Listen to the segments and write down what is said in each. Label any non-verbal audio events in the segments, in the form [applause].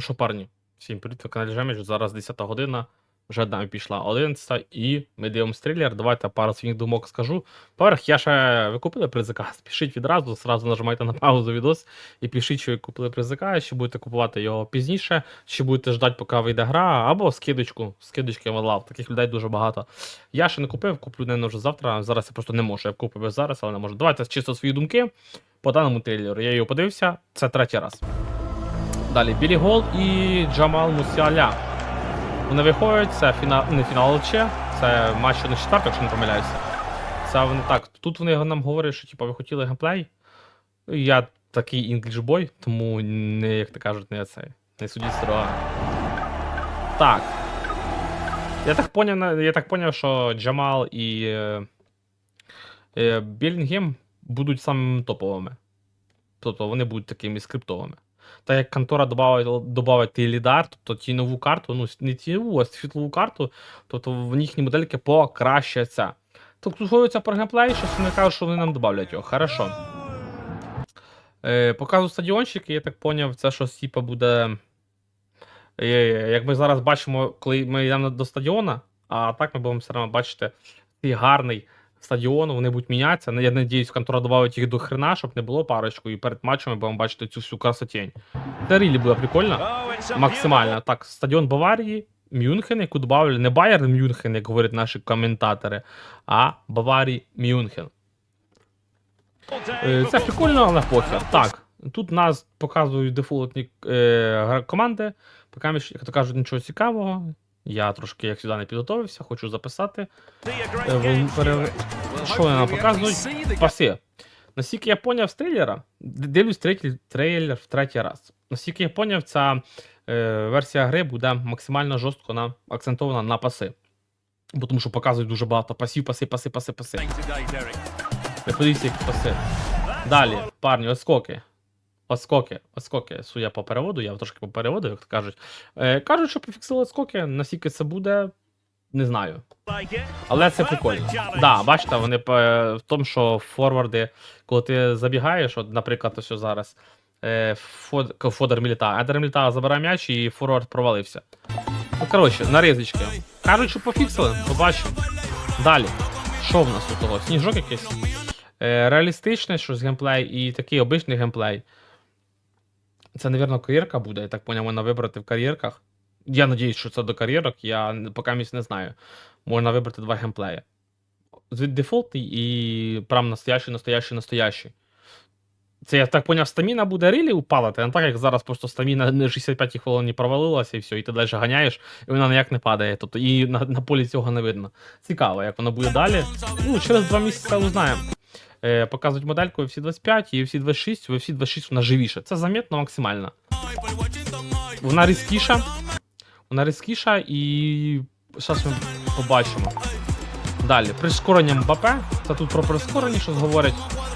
Ну що, парні, всім привіт, каналі Жеміч, зараз 10 година, вже одна пішла 11 і ми дивимося трилер. Давайте пару своїх думок скажу. Поверх, я ще ви купили призика, [laughs] пишіть відразу, зразу нажимайте на паузу відос і пишіть, що ви купили призика, чи будете купувати його пізніше, чи будете ждати, поки вийде гра, або скидочку, скидочки лав. Таких людей дуже багато. Я ще не купив, куплю не вже завтра. Зараз я просто не можу. Я купив зараз, але не можу. Давайте чисто свої думки по даному трейлеру. Я його подивився, це третій раз. Далі Білі Гол і Джамал Мусіаля. Вони виходять, це фінал, не фінал ЛЧ, це матч на четвертий, якщо не помиляюся. Це вони так. Тут вони нам говорять, що типу, ви хотіли геймплей. Я такий інглішбой, тому не, як то кажуть, не цей. Не судіть строго. Так. Я так поняв, я так поняв, що Джамал і е, е, Білінгем будуть самими топовими. Тобто вони будуть такими скриптовими. Так як контора додавить лідар, тобто тінову карту, ну не тінову, а світлову карту, тобто в їхні модельки покращаться. Тобто про геймплей, щось вони кажуть, що вони нам додають його. Хорошо. Е, показую стадіончик, і я так поняв, це щось типа буде. Е, як ми зараз бачимо, коли ми йдемо до стадіона, а так ми будемо все одно бачити цей гарний стадіон, вони будуть мінятися. Ну, Я надіюсь, контора додавить їх до хрена, щоб не було парочку, і перед матчем ми будемо бачити цю всю красотень. Це рілі буде прикольно. Максимально. Так, стадіон Баварії, Мюнхен, яку додали, не Байер Мюнхен, як говорять наші коментатори, а Баварії Мюнхен. Е, Це прикольно, але похер. Так, тут нас показують дефолтні е, команди. Поки, як то кажуть, нічого цікавого. Я трошки, як сюди, не підготовився, хочу записати. Е, пере- Що вони нам показують? Паси. Наскільки я поняв з трейлера, дивлюсь трейлер, трейлер в третій раз. Наскільки я поняв, ця е, версія гри буде максимально жорстко на, акцентована на паси. Бо тому що показують дуже багато пасів, паси, паси, паси, паси. Ви подивіться, які паси. Далі, парні, оскоки. Оскоки, оскоки, судя по переводу, я трошки по переводу, як кажуть. Е, кажуть, що пофіксили оскоки, наскільки це буде, не знаю. Але це прикольно. Да, бачите, вони по- в тому, що форварди, коли ти забігаєш, от, наприклад, ось зараз е, Фод, Фодор Міліта, Едер Міліта забирає м'яч і форвард провалився. Ну, коротше, нарізочки. Кажуть, що пофіксили, побачимо. Далі. Що в нас у того? Сніжок якийсь? Е, реалістичний щось геймплей і такий обичний геймплей. Це, напевно, кар'єрка буде, я так поняв, можна вибрати в кар'єрках. Я надіюсь, що це до кар'єрок, я поки місць не знаю. Можна вибрати два геймплеї. Звід дефолтний і прям настоящий, настоящий, настоящий. Це я так поняв, стаміна буде рілі упалити, а не так як зараз просто стаміна на 65 хвилині провалилася і все, і ти далі ганяєш, і вона ніяк не падає. Тобто і на, на полі цього не видно. Цікаво, як воно буде далі. Ну, через два місяці узнаємо. Е, показують модельку UFC 25 і UFC 26, UFC 26 вона живіша. Це замітно максимально. Вона різкіша. Вона різкіша і. Зараз ми побачимо. Далі, прискорення МБП. Це тут про прискорення щось говорять.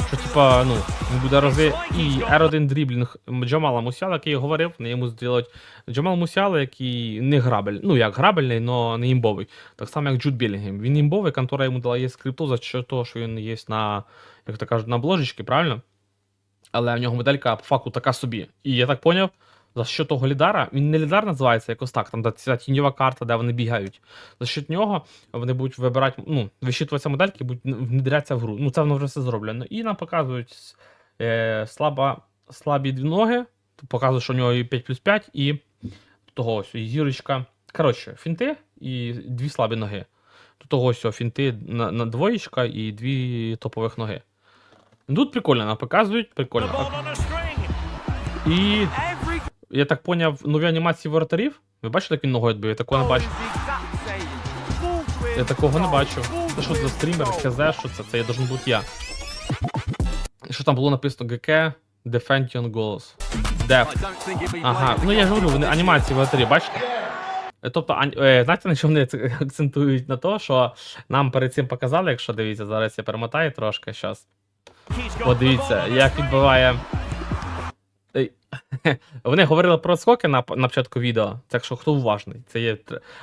Що типа, ну, він буде розві... І R1 дріблінг Джамала Мусяла, який говорив, не йому зробить Джамал Мусяла, який не грабель. Ну, як грабельний, але не імбовий. Так само, як Джуд Білінгем. Він імбовий, контора йому дала є скрипту за що того, що він є на, як то кажуть, на обложечці, правильно? Але в нього моделька по факту така собі. І я так поняв, за що того лідара, він не лідар називається якось так, там ця тіньова карта, де вони бігають. За що нього вони будуть вибирати, ну, вищитуватися модельки, і будуть внедрятися в гру. Ну, це воно вже все зроблено. І нам показують е, слаба, слабі дві ноги, показують, що у нього і 5 плюс 5, і того ось, і зірочка. Коротше, фінти і дві слабі ноги. До того ось фінти на, на двоєчка і дві топових ноги. Тут прикольно нам показують, прикольно. І я так поняв, нові анімації воротарів. Ви бачите, як він ногою відбив? Я такого не бачу. Я такого не бачу. Це що за стрімер, хз, що це? Це я должен бути я. Що там було написано ГК Defend Your Goals. Def. Ага, ну я ж говорю, вони анімації воротарів, бачите? Е, Тобто, е, знаєте, на чому вони [laughs] акцентують на те, що нам перед цим показали, якщо дивіться, зараз я перемотаю трошки щас. Подивіться, як відбиває. [laughs] Вони говорили про скоки на, на початку відео, так що хто уважний. Це є...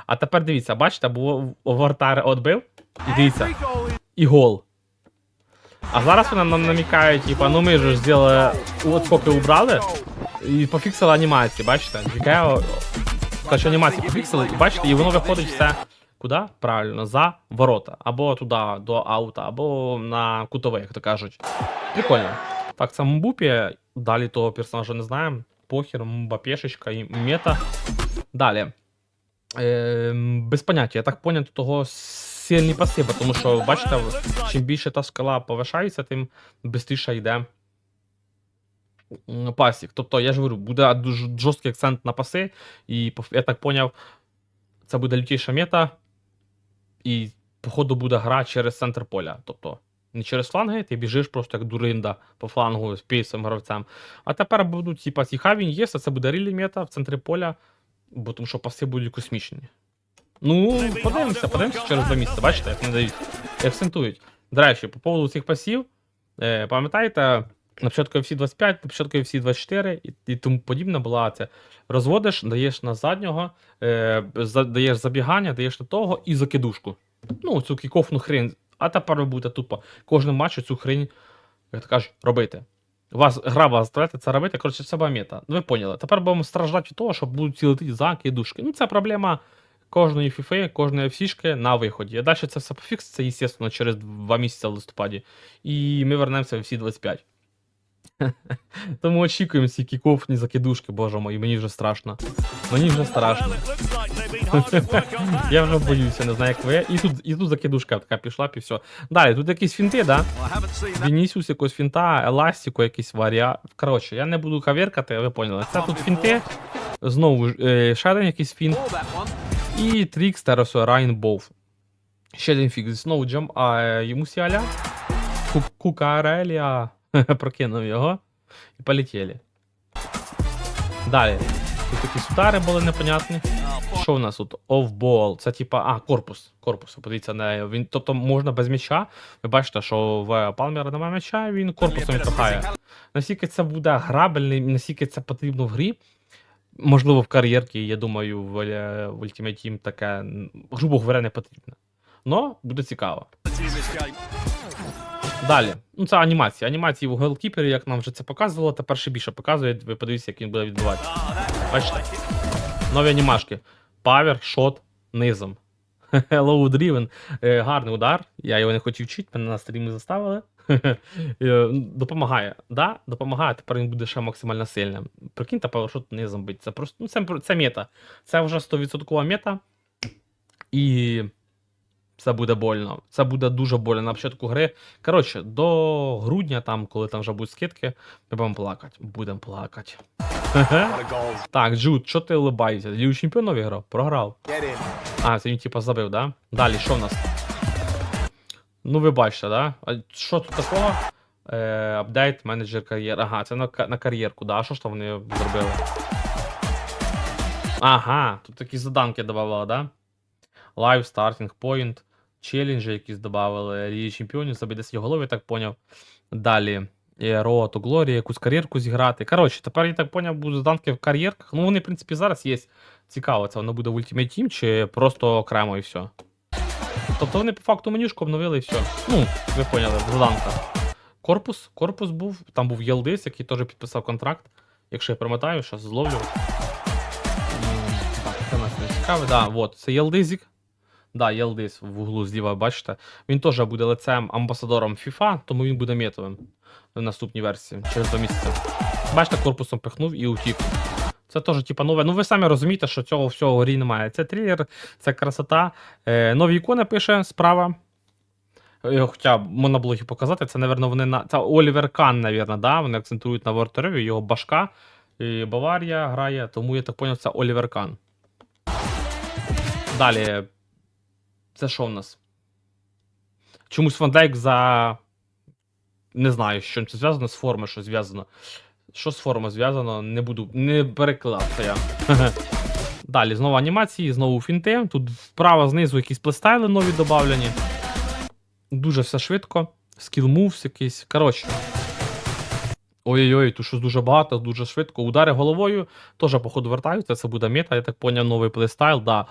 А тепер дивіться, бачите, бо вратар відбив, і дивіться, і гол. А зараз вони нам намікають, типа, ну ми ж зробили, скоки убрали, І пофіксили анімації, бачите? Джекео. Короче, анімації пофіксили, і бачите, і воно виходить все. Куди? Правильно, за ворота. Або туди, до аута, або на кутовий, як то кажуть. Прикольно. Так, це Мбупі. Далі того персонажа не знаємо. Похер, Мбапешечка і мета. Далі. Е, без поняття, я так поняв, того сильні паси, бо тому що, бачите, чим більше та скала повишається, тим швидше йде пасік. Тобто, я ж говорю, буде дуже жорсткий акцент на паси, і я так поняв, це буде лютіша мета, і, походу, буде гра через центр поля. Тобто, не через фланги, ти біжиш просто як дуринда по флангу з пісом гравцем. А тепер будуть, типа, ціха він є, це буде рілі мета в центрі поля, бо тому що паси будуть космічні. Ну, подивимося, подивимося через два місяці, бачите, як не дають, акцентують. До речі, по поводу цих пасів, е, пам'ятаєте, на початку FC 25, на початку FC 24 і, і тому подібне була це. Розводиш, даєш на заднього, е, за, даєш забігання, даєш на того і закидушку. Ну, цю кікофну хрень. А тепер ви будете тупо кожним матчем цю хрень, як то кажуть, робити. У вас гра вас заставляє це робити, коротше, це мета. Ну, ви поняли. Тепер будемо страждати від того, що будуть цілити заки і душки. Ну, це проблема кожної фіфи, кожної всішки на виході. А далі це все пофікситься, звісно, через два місяці в листопаді. І ми вернемося в всі 25. [laughs] Тому очікуємо ці кікофні закидушки, боже мой, мені вже страшно. Мені вже страшно. [laughs] Я вже боюся, не знаю, як ви. І тут, і тут закидушка така пішла, і все. Далі, тут якісь фінти, да? Вінісіус якось фінта, еластику, якийсь варіант. Коротше, я не буду каверкати, ви поняли. Це тут фінти. Знову один якийсь фінт. І Трікстер, ось Райан Боуф. Ще один фікс. Знову джам, а е, йому сіаля. Ку- Кукарелія. [laughs] Прокинув його. І полетіли. Далі. Тут якісь удари були непонятні. Що у нас тут? Офбол. Це типа. А, корпус. Корпус. Подивіться, не, він, тобто можна без м'яча. Ви бачите, що в Палмера немає м'яча, він корпусом відпихає. Наскільки це буде грабельний, наскільки це потрібно в грі. Можливо, в кар'єрці, я думаю, в, е, в Ultimate Team таке, грубо говоря, не потрібно. Но буде цікаво. Далі. Ну, це анімація. Анімації в голкіпері, як нам вже це показувало, тепер ще більше показує. Ви подивіться, як він буде відбуватися. Бачите? Нові анімашки. Павер, шот, низом. [laughs] Low driven. Е, гарний удар. Я його не хотів вчити, мене на стрімі заставили. [laughs] Е, Допомагає. Да? Допомагає, тепер він буде ще максимально сильним. Прикиньте, павершот низом бить. Це просто. Ну, це, це мета. Це вже 100% мета. І це буде больно. Це буде дуже больно на початку гри. Коротше, до грудня, там, коли там вже будуть скидки, ми будемо плакати. Будемо плакати. [laughs] Так, Джуд, що ти улибаєшся? Лігу чемпіонів виграв? Програв. А, це він типа забив, да? Далі, що в нас? Ну, ви бачите, да? А що тут такого? Е, апдейт, менеджер кар'єр. Ага, це на, на кар'єрку, да? А що ж там вони зробили? Ага, тут такі заданки додавали, да? Live, starting point, челленджі якісь додавали, Ліги чемпіонів, забій 10 голов, я так поняв. Далі. Road to Glory, якусь кар'єрку зіграти. Коротше, тепер я так поняв, будуть заданки в кар'єрках. Ну, вони, в принципі, зараз є. Цікаво, це воно буде в Ultimate Team чи просто окремо і все. Тобто вони по факту менюшку обновили і все. Ну, ви поняли, заданка. Корпус, корпус був, там був Єлдис, який теж підписав контракт. Якщо я промотаю, зараз зловлю. Так, це нас не цікаве. Да, от, це Єлдизік. Да, Єлдис в углу зліва, бачите. Він теж буде лицем амбасадором FIFA, тому він буде метовим в наступній версії через два місяці. Бачите, корпусом пихнув і утік. Це теж, типа, нове. Ну ви самі розумієте, що цього всього грі немає. Це трилер, це красота. Е, нові ікони пише справа. Хоча було показати, це, напевно, вони на. Це Олівер Кан, напевно, да? Вони акцентують на Вортерові, його башка. І Баварія грає, тому я так зрозумів, це Олівер Кан. Далі. Це що в нас? Чомусь Вандайк за. Не знаю, з чим це зв'язано, з форми, що зв'язано. Що з форми зв'язано, не буду. Не перекладався я. [laughs] Далі, знову анімації, знову фінти. Тут вправо знизу якісь плейстайли нові додавлені. Дуже все швидко. Skill moves якийсь. Коротше. Ой-ой-ой, тут щось дуже багато, дуже швидко. Удари головою теж, походу, вертаються. Це буде мета, я так поняв, новий плейстайл, да.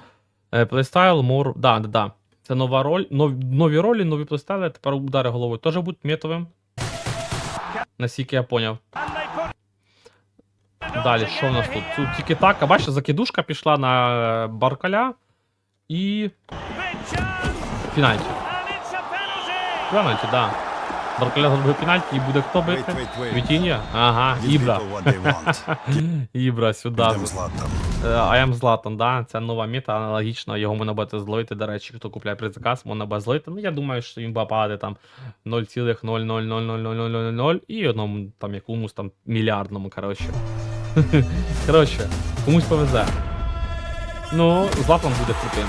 Е, Плейстайл, мор. Да, да, да. Це нова роль. Нові, нові ролі, нові плейстайли, тепер удари головою теж будуть метовим. Наскільки я поняв. Далі, що в нас тут? Тут тільки так, а бачите, закидушка пішла на е, Баркаля і пенальті. Пенальті, так. Да. Баркаля зробив пенальті і буде хто бити? Вітіння? Ага, Ібра. Ібра сюди. Е, I am Zlatan, да, це нова мета, аналогічно, його можна буде зловити, до речі, хто купляє предзаказ, можна буде зловити. Ну, я думаю, що він буде падати там 0,0000000 і одному там якомусь там мільярдному, коротше. Коротше, комусь повезе. Ну, Златан буде крутим.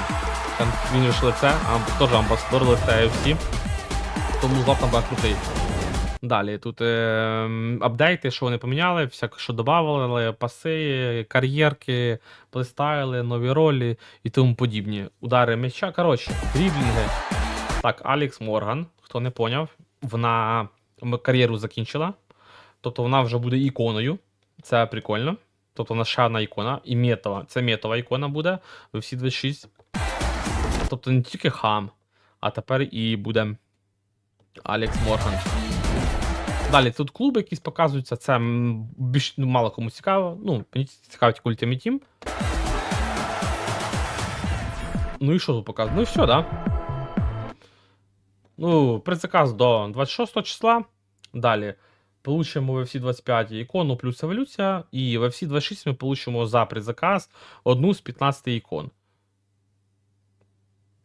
Він ж лице, теж амбасадор лице всі. Тому Златан буде крутий. Далі тут е, апдейти, що вони поміняли, всяке, що додавали, паси, кар'єрки, плейстайли, нові ролі і тому подібні. Удари м'яча. Коротше, дріблінги. Так, Алекс Морган, хто не поняв, вона кар'єру закінчила. Тобто вона вже буде іконою. Це прикольно. Тобто вона ще одна ікона, і метова. Це метова ікона буде в всі 26. Тобто не тільки хам, а тепер і буде Алекс Морган. Далі тут клуби якісь показуються, це більш ну, мало кому цікаво. Ну, мені цікавить Ultimate Team. Ну і що тут показує? Ну і все, да? Ну, предзаказ до 26 числа. Далі. Получимо в FC 25 ікону плюс еволюція. І в FC 26 ми получимо за предзаказ одну з 15 ікон.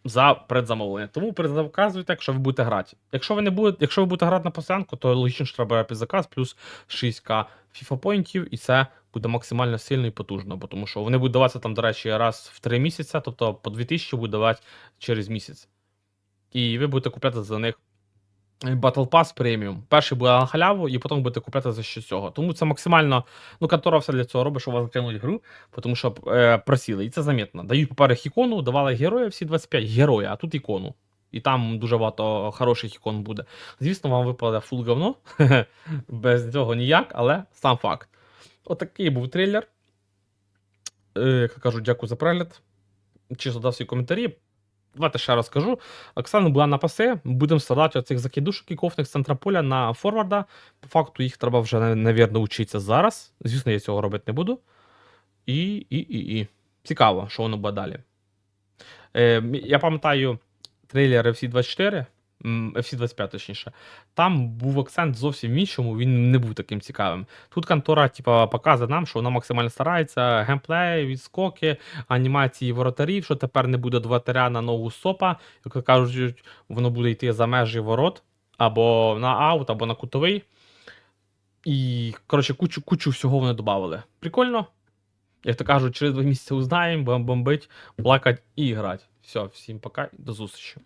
За предзамовлення. Тому предзаказуйте, якщо ви будете грати. Якщо ви не будете, якщо ви будете грати на постоянку, то логічно, що треба під заказ плюс 6к FIFA поінтів, і це буде максимально сильно і потужно, бо тому що вони будуть даватися там, до речі, раз в 3 місяці, тобто по 2000 будуть давати через місяць. І ви будете купляти за них Battle Pass Premium. Перший буде на халяву, і потім будете купляти за що цього. Тому це максимально. Ну, контора все для цього робить, щоб вас закинуть гру, тому що е, просіли. І це замітно. Дають поперед ікону, давали героя всі 25 героя, а тут ікону. І там дуже багато хороших ікон буде. Звісно, вам випаде фул говно. [laughs] Без цього ніяк, але сам факт. Отакий був трейлер. Е, як кажу, дякую за перегляд. Чисто дав свої коментарі. Давайте ще раз скажу. Оксана була на пасе. Будемо страдати цих закидушок кіковних з центра поля на форварда. По факту їх треба вже, навірно, вчитися зараз. Звісно, я цього робити не буду. І, і, і, і. Цікаво, що воно буде далі. Е, я пам'ятаю трейлер FC24, м, FC25, точніше. Там був акцент зовсім в іншому, він не був таким цікавим. Тут контора, типа, показує нам, що вона максимально старається, геймплей, відскоки, анімації воротарів, що тепер не буде двотаря на ногу сопа. Як кажуть, воно буде йти за межі ворот, або на аут, або на кутовий. І, коротше, кучу, кучу всього вони додали. Прикольно. Як то кажуть, через два місяці узнаємо, будемо бомбить, плакати і грати. Все, всім пока до зустрічі.